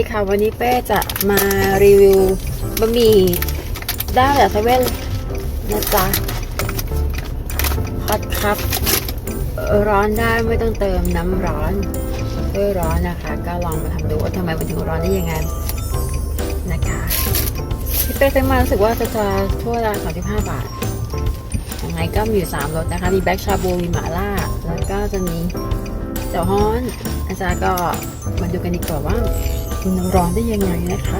ดีค่ะ วันนี้เป้จะมารีวิวบะหมี่ด้านจากเซเว่นนะจ๊ะฮอตครับ ร้อนได้ไม่ต้องเติมน้ำร้อนด้วยร้อนนะคะ ก็ลองมาทำดูว่าทำไมมันถึงร้อนได้ยังไงนะคะพี่เป้ซื้อมารู้สึกว่าจะจะทั่วละ35 บาทยังไงก็มีอยู่3รสนะคะ มีแบ็กชาบูมีหม่าล่า แล้วก็จะมีเจ้าฮ้อนอาจารย์ก็มาดูกันดีกว่าว่า มันร้อนได้ยังไงนะคะ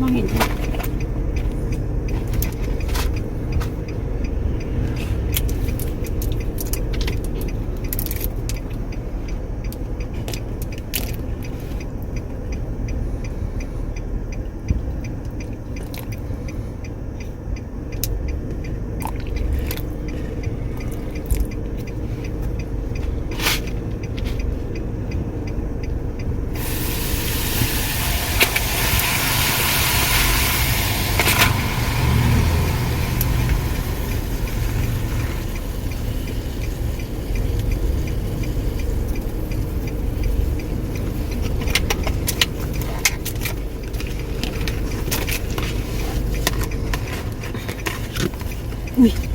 มั me